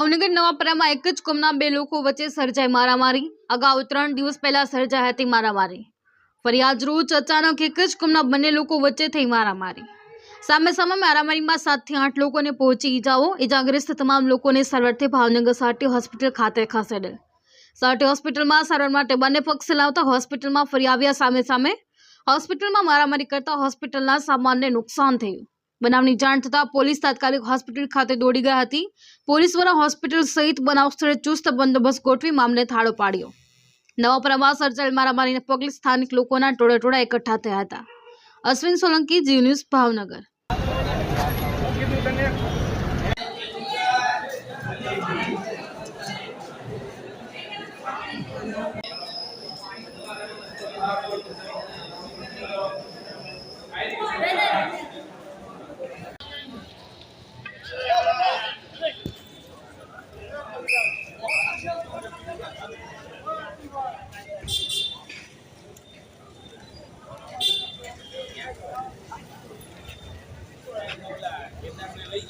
ભાવનગર નવાપરામાં એક જ કોમના બે લોકો વચ્ચે સર્જાઈ મારામારી. અગાઉ ત્રણ દિવસ પહેલા સર્જાઈ હતી મારામારી. ફરિયાદ રોજ અચાનક એક જ કોમના બંને લોકો વચ્ચે થઈ મારામારી. સામે સામે મારામારીમાં સાતથી આઠ લોકોને પહોંચી ઈજાઓ. ઈજાગ્રસ્ત તમામ લોકોને સારવારથી ભાવનગર સાટી હોસ્પિટલ ખાતે ખસેડેલ સાટી હોસ્પિટલમાં સારવાર માટે બંને પક્ષ લાવતા હોસ્પિટલમાં ફરી આવ્યા સામે સામે. હોસ્પિટલમાં મારામારી કરતા હોસ્પિટલના સામાનને નુકસાન થયું. બનાવની જાણ થતાં પોલીસ તાત્કાલિક હોસ્પિટલ ખાતે દોડી ગઈ હતી. પોલીસ દ્વારા હોસ્પિટલ સહિત બનાવ સ્થળે ચુસ્ત બંદોબસ્ત ગોઠવી મામલે થાળો પાડ્યો. નવાપરામાં સર્જાયેલ મારામારીને પગલે સ્થાનિક લોકોના ટોળે ટોળા એકઠા થયા હતા. અશ્વિન સોલંકી જીવ ન્યૂઝ, ભાવનગર.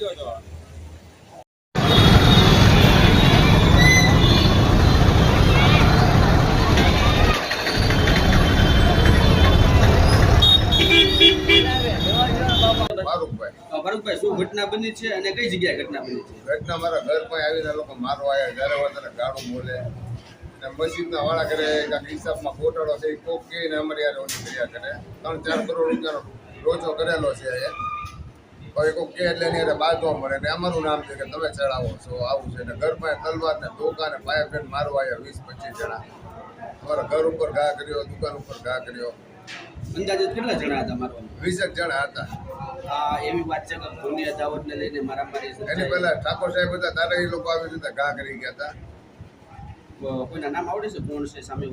શું ઘટના બની છે અને કઈ જગ્યાએ ઘટના બની છે? ઘટના મારા ઘર પાસે આવીને લોકો મારવા આવ્યા જ્યારે વધારે ગાળું બોલે. અને વાળા કરે કાંઈક હિસાબમાં ગોટાળો છે કોક કહીને અમારી યાર ઓછી કરે. ત્રણ ચાર કરોડ રૂપિયાનો રોજો કરેલો છે હવે કોઈ કે એટલે એની અરે બાજો મળે ને અમારું નામ છે કે તમે ચડાવો છો આવું છે ને ઘરમાં તલવાર ને ધોકા ને પાયા ફેન મારવા આવ્યા વીસ પચીસ જણા. અમારા ઘર ઉપર ઘા કર્યો દુકાન ઉપર ઘા કર્યો. અંદાજે કેટલા જણા હતા મારો વીસેક જણા હતા. એવી વાત છે કે અદાવતને લઈને મારામારી એની સર્જાઈ. પહેલા ઠાકોર સાહેબ હતા તારે એ લોકો આવી રીતે ઘા કરી ગયા હતા. કોઈના નામ આવડે છે કોણ છે સામે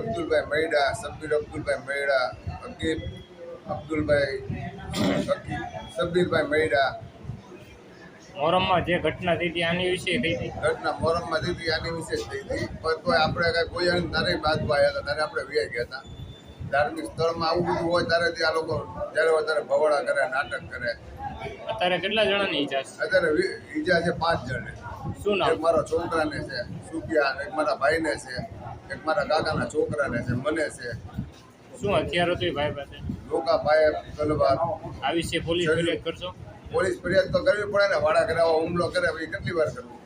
અબ્દુલભાઈ મૈડા સબ્બીર અબ્દુલભાઈ મૈડા અકીબ અબ્દુલભાઈ અકીબ સબ્બીરભાઈ મૈડા. મોરમમાં જે ઘટના થઈ હતી આની વિશે થઈ હતી? ઘટના મોરમમાં દીધી આની વિશે થઈ હતી. પણ કોઈ આપણે કાંઈ કોઈ આને તારે બાદ આવ્યા હતા ત્યારે આપણે વ્યાઈ ગયા હતા. ધાર્મિક સ્થળમાં આવું બધું હોય ત્યારે ત્યાં લોકો જ્યારે વધારે ભવડા કરે નાટક કરે. અત્યારે કેટલા જણાની ઈજા છે? અત્યારે ઈજા છે પાંચ જણ શું નામ? મારા છોકરાને છે સુફિયાન એક મારા ભાઈને છે એક મારા કાકાના છોકરાને છે મને છે. શું હથિયાર હતું ભાઈ પાસે લોકા ભાઈ તલવાર આ વિશે પોલીસ ફરિયાદ કરશો પોલીસ ફરિયાદ તો કરવી પડે ને વાડા કરાવવા હુમલો કરે પછી કેટલી વાર કરવું?